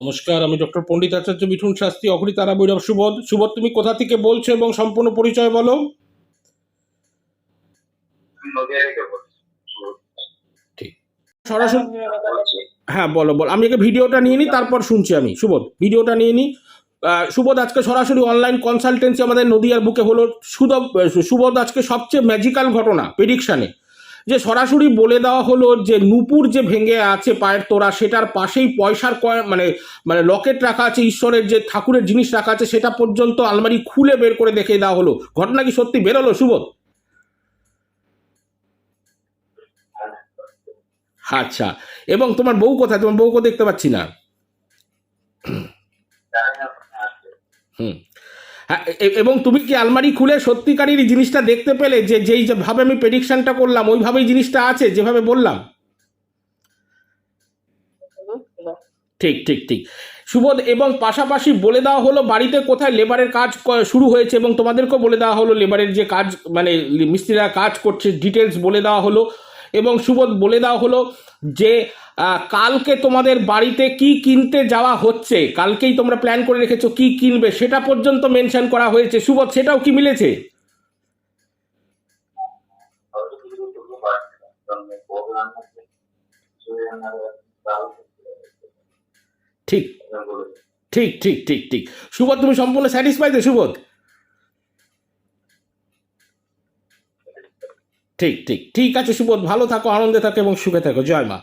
নমস্কার, আমি ডক্টর পণ্ডিত আচার্য মিঠুন শাস্ত্রী, অঘরি তারা বৈরব সুবোধ। সুবোধ, তুমি কোথা থেকে বলছো এবং সম্পূর্ণ পরিচয় বলো? বলছি সরাসরি হ্যাঁ বলো, বল। আমি আগে ভিডিওটা নিয়ে নিই, তারপর শুনছি আমি। সুবোধ, ভিডিওটা নিয়ে নিই। সুবোধ, আজকে সরাসরি অনলাইন কনসালটেন্সি আমাদের নদিয়ার বুকে হলো। সুবোধ আজকে সবচেয়ে ম্যাজিক্যাল ঘটনা প্রেডিকশানে যে সরাসরি বলে দেওয়া হলো যে নুপুর যে ভেঙে আছে পায়ের তোরা সেটার পাশেই পয়সার কয় মানে মানে লকেট রাখা আছে ঈশ্বরের যে ঠাকুরের জিনিস রাখা আছে সেটা পর্যন্ত আলমারি খুলে বের করে দেখিয়ে দেওয়া হলো। ঘটনা কি সত্যি বেরোলো সুবোধ? আচ্ছা এবং তোমার বউ কোথায়? তোমার বউকে দেখতে পাচ্ছি না। হুম। এবং তুমি কি আলমারি খুলে সত্যিকারেরই জিনিসটা দেখতে পেলে যে যেই যে ভাবে আমি প্রেডিকশনটা করলাম, ওইভাবেই জিনিসটা আছে যেভাবে বললাম? ঠিক ঠিক ঠিক। সুবোধ, এবং পাশাপাশি বলে দেওয়া হলো বাড়িতে কোথায় লেবারের কাজ শুরু হয়েছে এবং তোমাদেরকেও বলে দেওয়া হলো লেবারের যে কাজ মানে মিস্ত্রিরা কাজ করছে ডিটেলস বলে দেওয়া হলো। এবং সুবোধ বলে দেওয়া হলো যে কালকে তোমাদের বাড়িতে কি কিনতে যাওয়া হচ্ছে? কালকেই তোমরা প্ল্যান করে রেখেছো কি কিনবে? সেটা পর্যন্ত মেনশন করা হয়েছে। সুবোধ, সেটাও কি মিলেছে। ঠিক। ঠিক ঠিক ঠিক ঠিক। সুবোধ, তুমি সম্পূর্ণ স্যাটিসফাই তো, সুবোধ? ঠিক ঠিক। ঠিক আছে সুবোধ ভালো থাকো আনন্দে থাকো এবং সুখে থাকো। জয় মা।